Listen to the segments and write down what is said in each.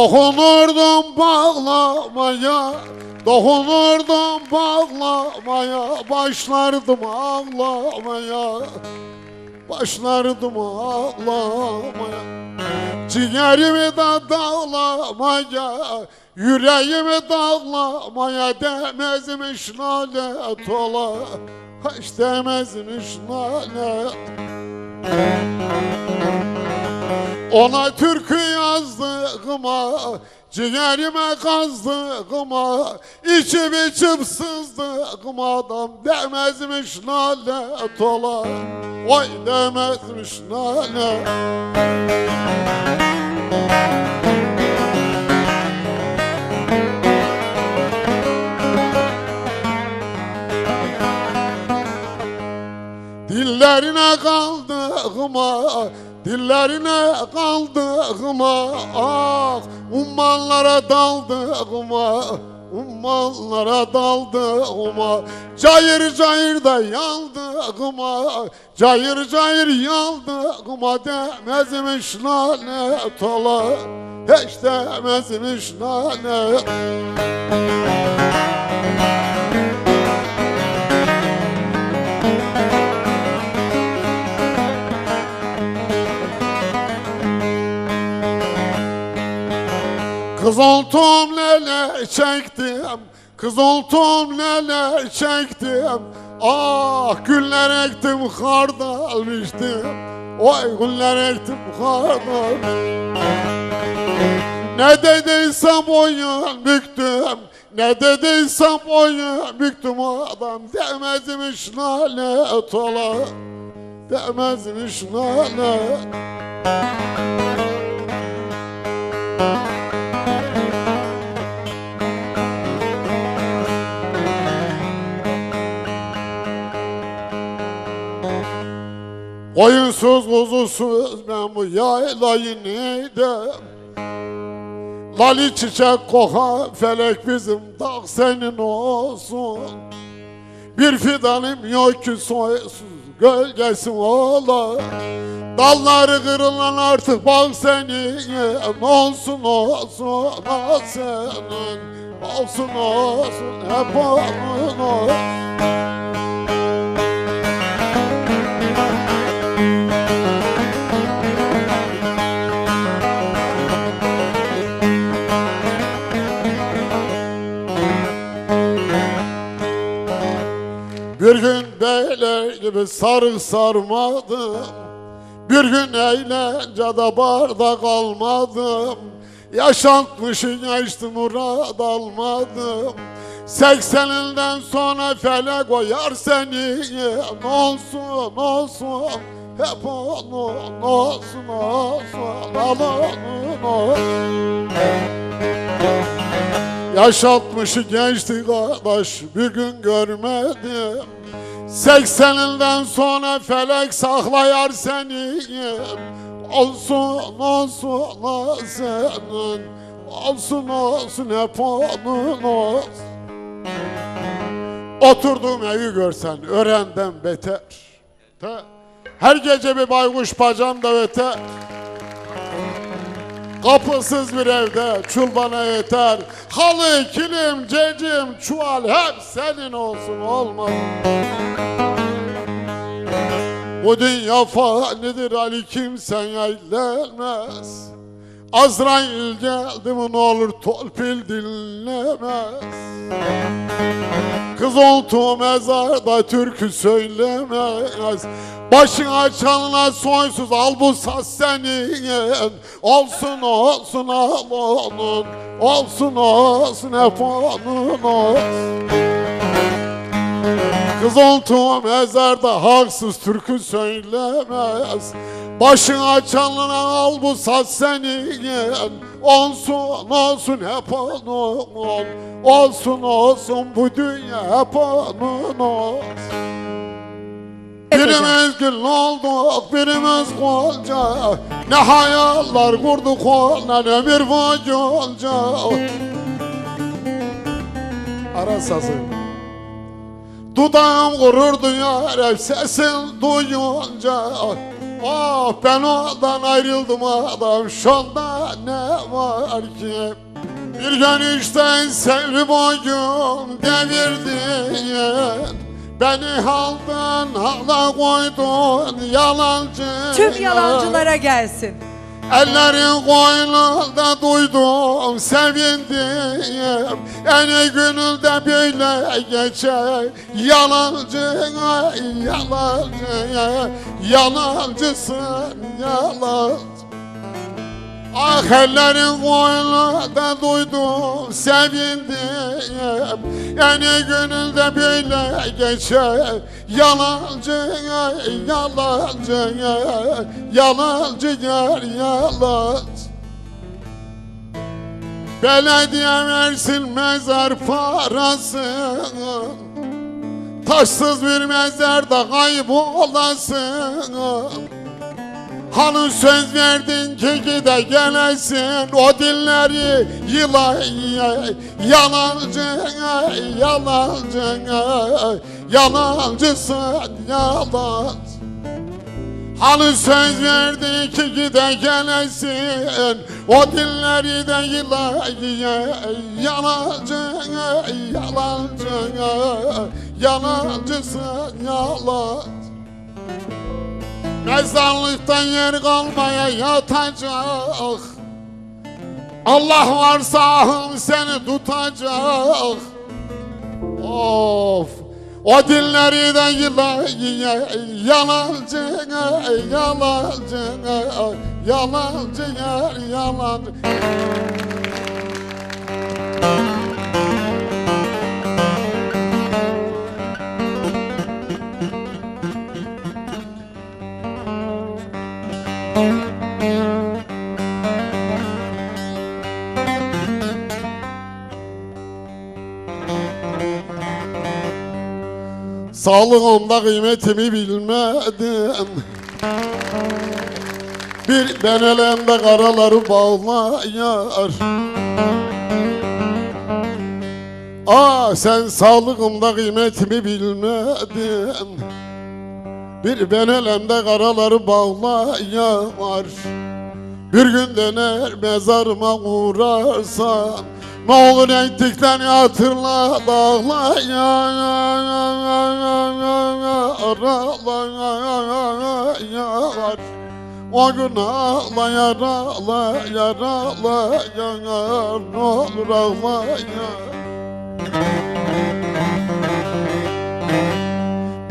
Dokunurdum bağlamaya Dokunurdum bağlamaya Başlardım ağlamaya Başlardım ağlamaya. Ciğerimi de dağlamaya Yüreğimi dağlamaya Demezmiş lanet ola Hiç demezmiş lanet ona türkü yazdığıma Ciğerime kazdığıma içim içim sızdığıma Adam demezmiş lanet ola Vay demezmiş lanet Dillerine kaldığıma Dillerine kaldığıma Ah ummanlara daldığıma Ummanlara daldığıma Cayır cayır da yaldığıma Cayır cayır yaldığıma Demezmiş lanet ola Hiç demezmiş lanet Kız oltum neler çektim. Kız oltum neler çektim. Ah güller ektim hardal biçtim Oy güller ektim hardal Ne dediysem oyun büktüm. Ne dediysem oyun büktüm. Adam demezmiş lanet ola. Demezmiş lanet Ben bu yaylayı neydim? Lali çiçek kokan felek bizim dağ senin olsun. Bir fidanım yok ki soysuz gölgesi ola Dalları kırılan artık bak senin. Olsun olsun o senin. Olsun olsun hep onun olsun Bir gün beyler gibi sarı sarmadım. Bir gün eğlencede barda kalmadım. Yaşantmışı geçti murad almadım. Sekseninden sonra felek koyar seni. Olsun olsun. Hep onun olsun olsun. Alanın olsun Yaşatmışı gençti kardeş bir gün görmedim Sekseninden sonra felek saklayar seni Olsun olsun o senin Olsun olsun hep onun Oturduğum evi görsen örenden beter. Te. Her gece bir baykuş bacağımda beter Kapısız bir evde çul bana yeter. Halı, kilim, cecim, çuval hep senin olsun olmaz. Bu dünya fanidir Ali kimsen eğlenmez Azrail geldi mi ne olur torpil dinlemez. Kız oltu mezarda türkü söylemez. Başına çalına soysuz al bu saz senin Olsun olsun al onun. Olsun olsun hep onun olsun Kız oltu mezarda haksız türkü söylemez. Başına çalına al bu saz senin. Olsun olsun hep onun. Olsun olsun bu dünya hep onun. Olsun. Birimiz gül olduk, birimiz kolca Ne hayaller kurduk ne bir vacılca Ara sazı Dudağım gurur duyar sesin duyunca. Oh ben ondan ayrıldım adam şu anda ne var ki? Bir görüşten selvi boyun devirdin Beni haldan hala koydun yalancı. Tüm yalancılara gelsin. Ellerin koynunda duydum sevindim. Eni gönülde böyle geçer. Yalancı yalancı Yalancısın yalancı Ah ellerin koynunda duydum sevindim. Yani gönülde böyle geçer Yalancı yalancı Yalancı yar yalancı. Belediye versin mezar parası Taşsız bir mezarda kaybolasın Hani söz verdin ki gide gelesin O dilleri yıla Yalancı Yalancı Yalancısın yalancı. Hani söz verdi ki gide gelesin O dilleri de yıla Yalancı Yalancı Yalancısın yalancı Mezarlıktan yer kalmaya yatacak. Allah varsa ahım seni tutacak. Of. O dilleri de yıla yalancı yalancı yalancı yar Sağlığımda kıymetimi bilmedim Bir ben elimde karaları bağlayar. Aa sen sağlığımda kıymetimi bilmedin? Bir ben elimde karaları bağlayar. Bir gün dener mezarıma uğrarsan Ne olur ettiklerini hatırla dağla ya ya ya ya ya ya ya Arala ya ya ya ya O gün ağla yarala yarala yanar Ne olur ağla ya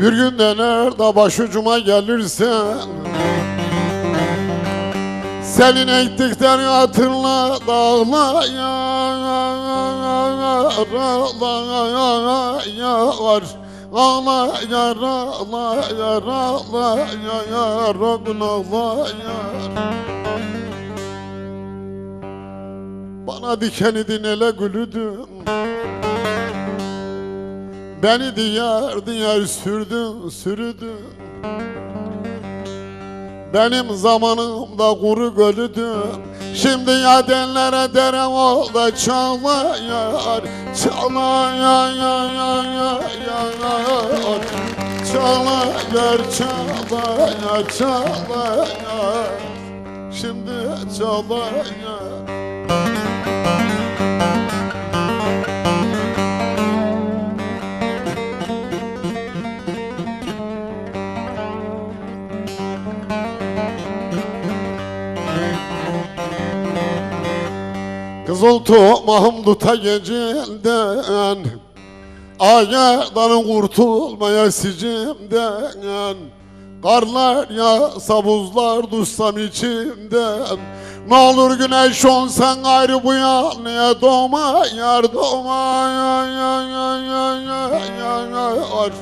Bir gün dener da başucuma gelirsen senin ektiklerini hatırla dağla yaralar yar Ağla yarala yarala yarabın ağla yar Bana diken idin ele gülüdün Beni diyar diyar sürdün sürüdün benim zamanımda kuru gölüdü Şimdi yadenlere dere oldu Çalayar. Çalayar Çalayar Çalayar Çalayar. Şimdi çalayar. Kızıl tomahım tuta gecenden Ayadan kurtulmaya sicimden. Karlar yağsa buzlar düşsem içimden. Ne olur güneş olsan ayrı bu yanıya Doğma yar doğma yar yar yar yar yar yar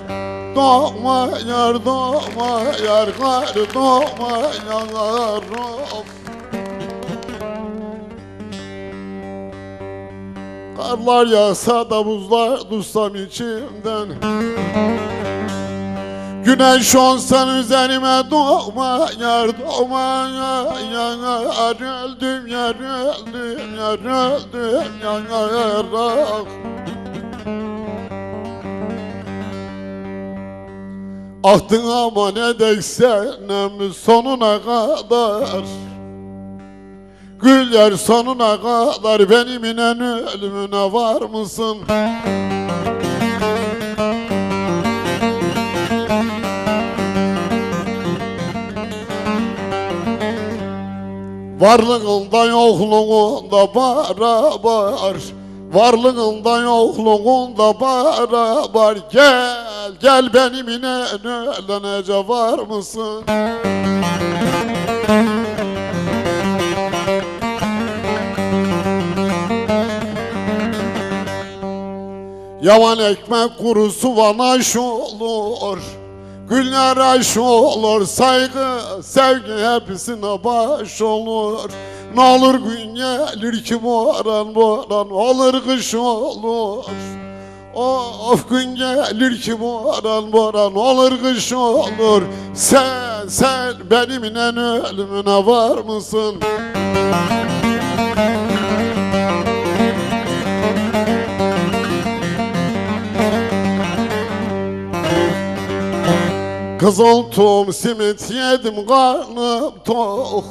Doğma yar doğma yar kar doğma yar of Karlar yağsa da buzlar dursam içimden. Güneş olsan üzerime doğma yar doğma ya ya yar öldüm yar öldüm yar öldüm yar yar ah. Ahtın ama ne deksen sonuna kadar Gül yer sonuna kadar benim inen ölümüne var mısın? Varlığında yokluğunda beraber Varlığında yokluğunda beraber Gel gel benim inen ölene var mısın? Yavan ekmek kurusu bana aş olur. Günler aş olur Saygı, sevgi hepsine baş olur. Ne olur gün gelir ki boran boran Olur kış olur. Of gün gelir ki boran boran Olur kış olur. Sen, sen benimle ölümüne var mısın? Kızıl tum simit yedim karnım tok.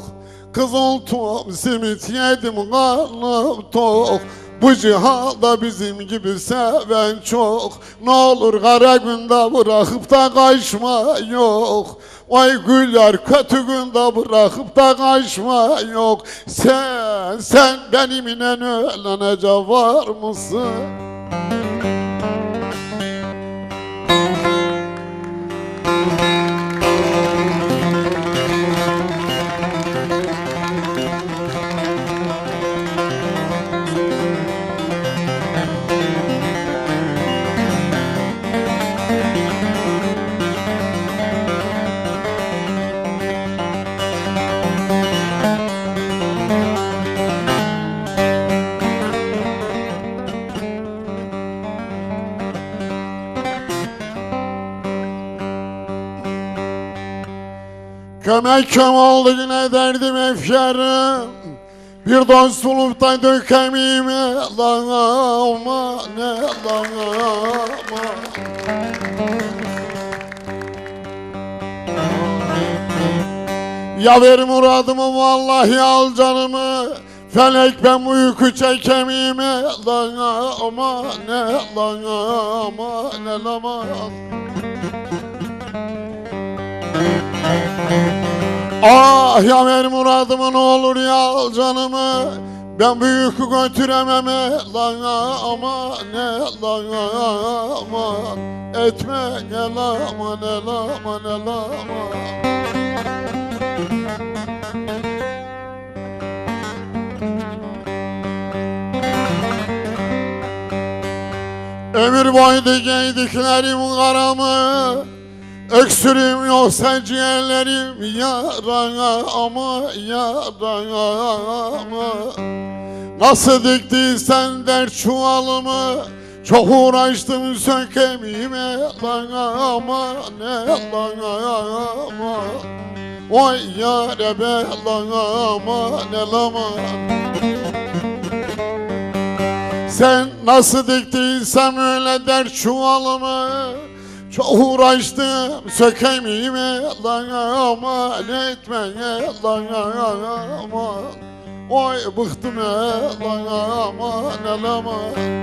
Kızıl tum simit yedim karnım tok. Bu cihanda bizim gibi seven çok. Ne olur kara günde bırakıp da kaçma yok. Vay güller kötü günde bırakıp da kaçma yok. Sen, sen benimle ölene var mısın? Köm oldu yine derdim efkarım Bir dost bulup da dökemeyim. Allah'ıma ne Allah'ıma. Ya ver muradımı vallahi al canımı. Felek ben bu yükü çekemeyim. Allah'ıma ne Allah'ıma ne Allah'ıma Ah ya ver muradımı ne olur ya al canımı. Ben bu yükü götüremem lan ama ne lan aman. Etme gel aman el aman el aman. Ömür boyu giydiklerim karamı Öksürüm yoksa ciğerlerim yara ama yara ama. Nasıl diktiysen dert çuvalımı Çok uğraştım sökemeyim. Lan ama ne lan ama. Oy yare be lan ama ne laman sen nasıl diktiysen öyle der çuvalımı Çok uğraştım sökemeyim lan aman etme lan aman Oy bıktım lan aman aman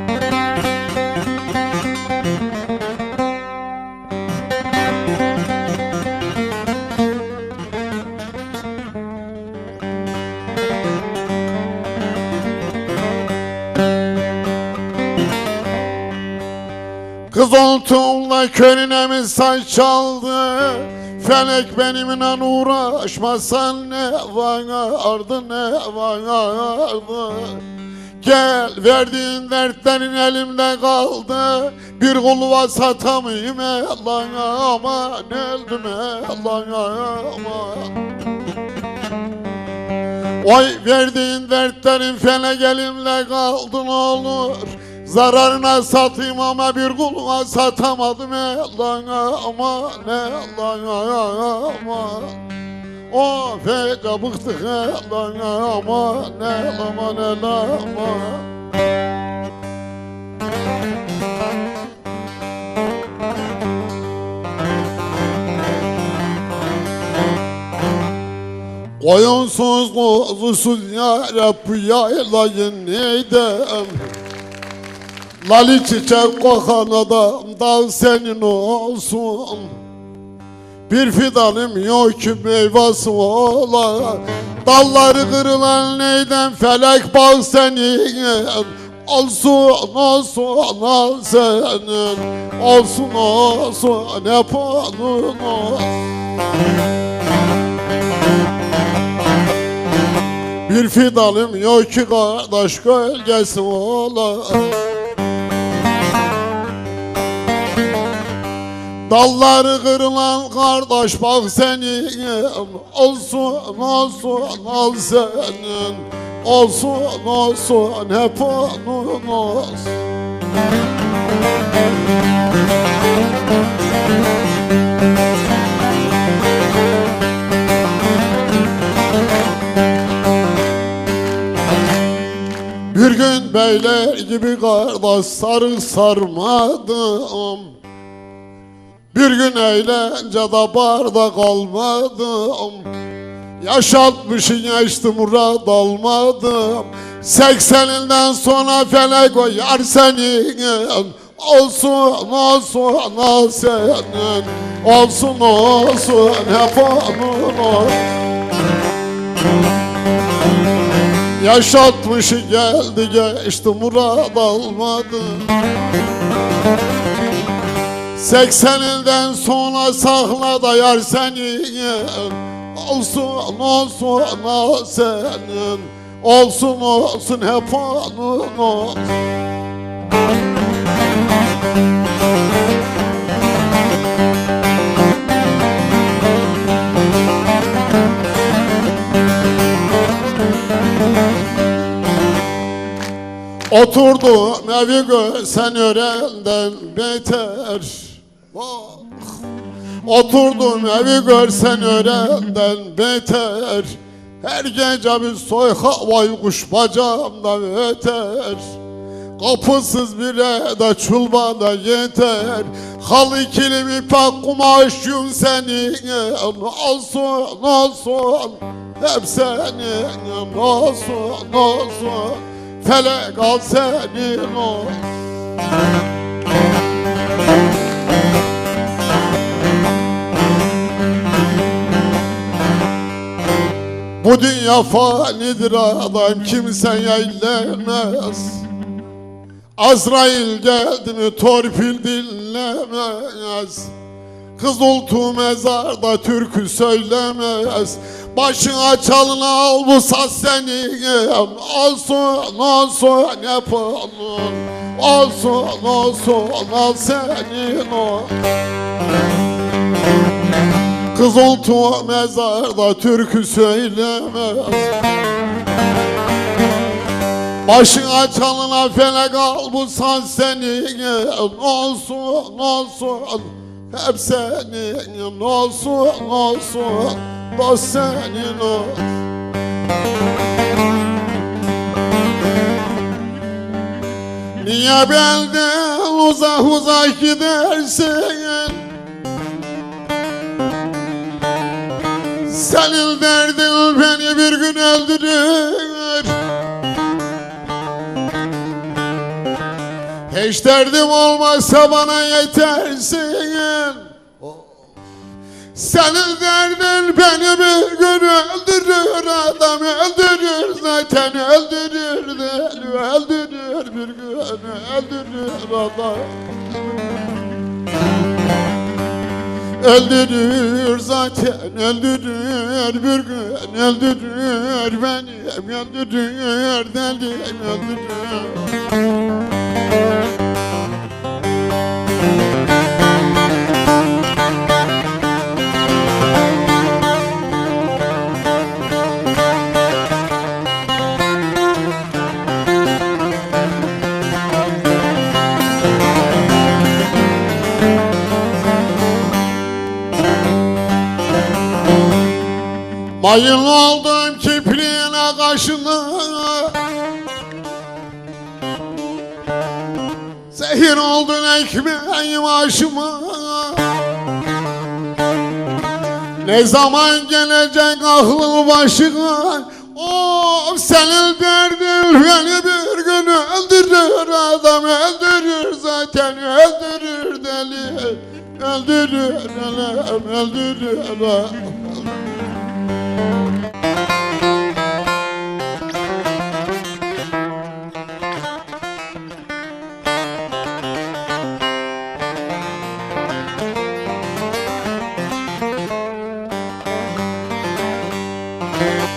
Kız oltuğumla körüne mi saç çaldı. Felek benimle uğraşmasan ne vardı ne vardı Gel verdiğin dertlerin elimde kaldı. Bir kulva satamayayım lan aman öldüm lan aman Oy verdiğin dertlerin felek elimde kaldı ne olur Zararına satayım ama bir kuluna satamadım. Ey Allah'ın aman ey Allah'ın aman. Of ey bıktık ey Allah'ın aman ey aman ey aman. Koyunsuz kuzusuz ya Rabbi ya ilayın neydim Lali çiçek kokan adam dal senin olsun. Bir fidanım yok ki meyvesi ola Dalları kırılan neyden felek bal senin? Olsun olsun al senin. Olsun olsun hep onun Bir fidanım yok ki kardeş gölgesi ola Dalları kırılan kardeş bak senin Olsun olsun al senin. Olsun olsun hep onun olsun. Bir gün beyler gibi kardeş sarı sarmadım Bir gün eğlencede barda kalmadım. Yaşatmışın yaştı murad almadım. Sekseninden sonra felek o yar senin. Olsun olsun al senin. Olsun olsun hep onun olsun Yaşatmışı geldi geçti murad almadı Sekseninden sonra sakla da yar seni Olsun olsun al senin. Olsun olsun hep onun olsun. Oturdum evi görsen örenden beter Vah! Oturdum evi görsen örenden beter. Her gece bir soy havayı kuş bacağımda öter. Kapısız bir evde çulba da yeter. Halı kilim ipek kumaş yün senin. Olsun olsun hep senin. Olsun olsun felek al senin. Olsun Bu dünya fanidir adam kimseye eylemez Azrail geldi mi torpil dinlemez. Kızıltuğ mezarda türkü söylemez. Başına çalına al bu saz senin. Olsun olsun onun. Olsun olsun al senin o Kızıltuğ mezarda türkü söylemez. Başına çalına felek al bu saz senin Olsun olsun. Hep senin Olsun olsun. Dost senin olsun. Niye benden uzak uzak gidersin Senin derdin beni bir gün öldürür Hiç derdim olmazsa bana yetersin. Senin derdin beni bir gün öldürür. Adam öldürür zaten öldürür. Öldürür bir gün öldürür Allah Öldürür zaten öldürür bir gün öldürür beni öldürür deli öldürür Mayın oldum kipriğine kaşına Zehir oldun ekmeğim aşıma Ne zaman gelecek aklın başına? O senin derdin beni bir gün öldürür adam öldürür zaten öldürür deli. Öldürür öldürür öldürür Cahil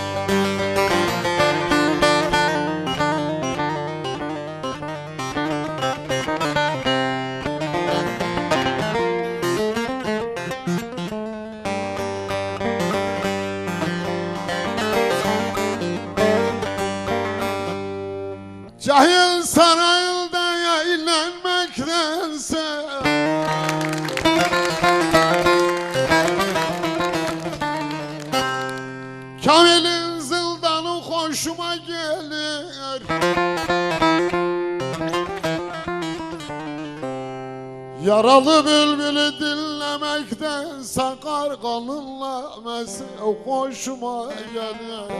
hoşuma gelir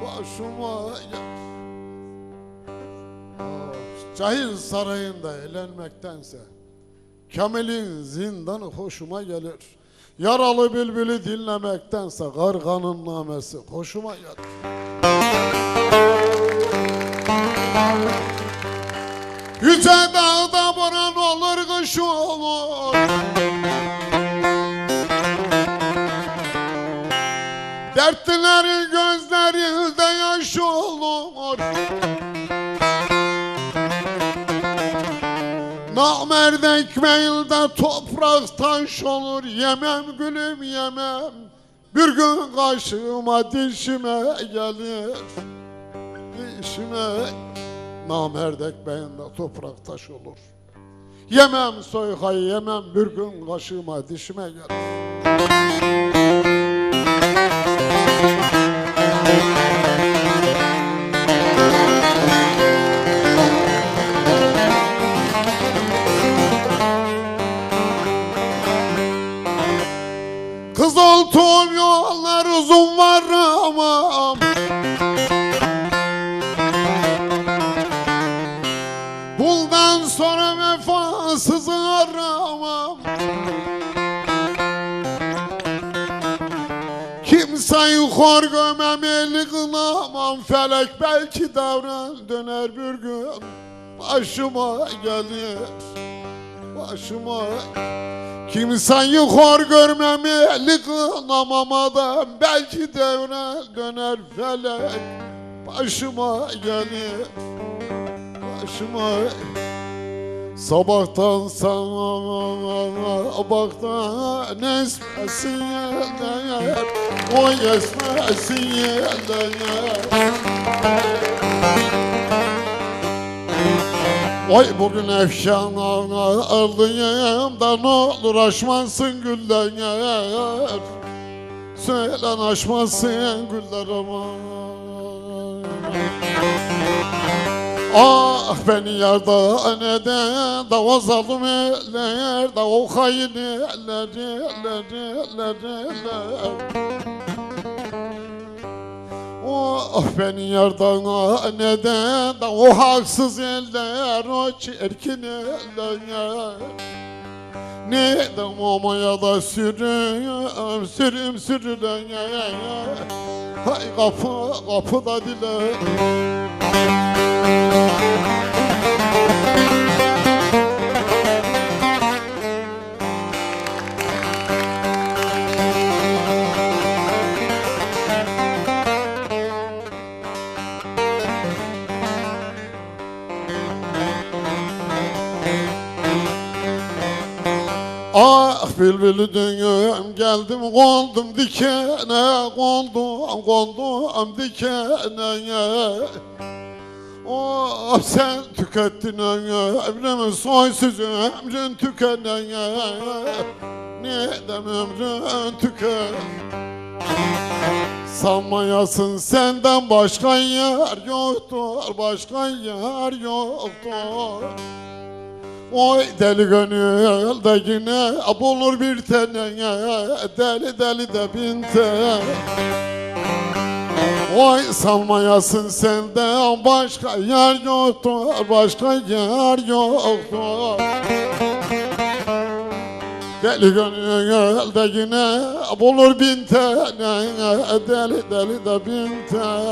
Hoşuma gelir Cahil sarayında eğlenmektense Kamil'in zindanı hoşuma gelir. Yaralı bülbülü dinlemektense Garganın namesi hoşuma gelir. Yüce dağda boran olur kış olur Dertlilerin gözlerinde yaş olur. Namerd ekmeğinde toprak taş olur. Yemem gülüm yemem. Bir gün kaşığıma dişime gelir. Dişime Namerd ekmeğinde toprak taş olur. Yemem soykayı yemem bir gün kaşığıma dişime gelir Olduğum yollar uzun var ama Bundan sonra vefasız aramam Kimseyi hor gömem eli kınamam Felek. Belki davran döner bir gün Başıma gelir Başıma. Kimseyi hor görmem eli kınamam adam Belki devre döner felek Başıma gelir. Başıma. Sabahtan sabahtan esmesin yerler O esmesin yerler Vay bugün efşan alayım da ne olur aşmasın güller Söylen aşmasın güller aman Ah beni yarda neden da o zalim eller da o hain eller eller eller eller Oh beni yardan neden? De o haksız eller o çirkin eller Neden mamaya da sürüm sürüm sürülen Hay kapı kapıda dile bülbülü düğüm geldim kondum dikene kondum kondum dikene. Oh sen tükettin ömrümü soysuz ömrün tükene. Neden ömrün tüken Sanmayasın senden başka yer yoktur Başka yer yoktur Oy deli gönül de yine bulur bir tane Deli deli de bin tane. Oy salmayasın senden başka yer yoktur Başka yer yoktur. Deli gönül de yine bulur bin tane Deli deli de bin tane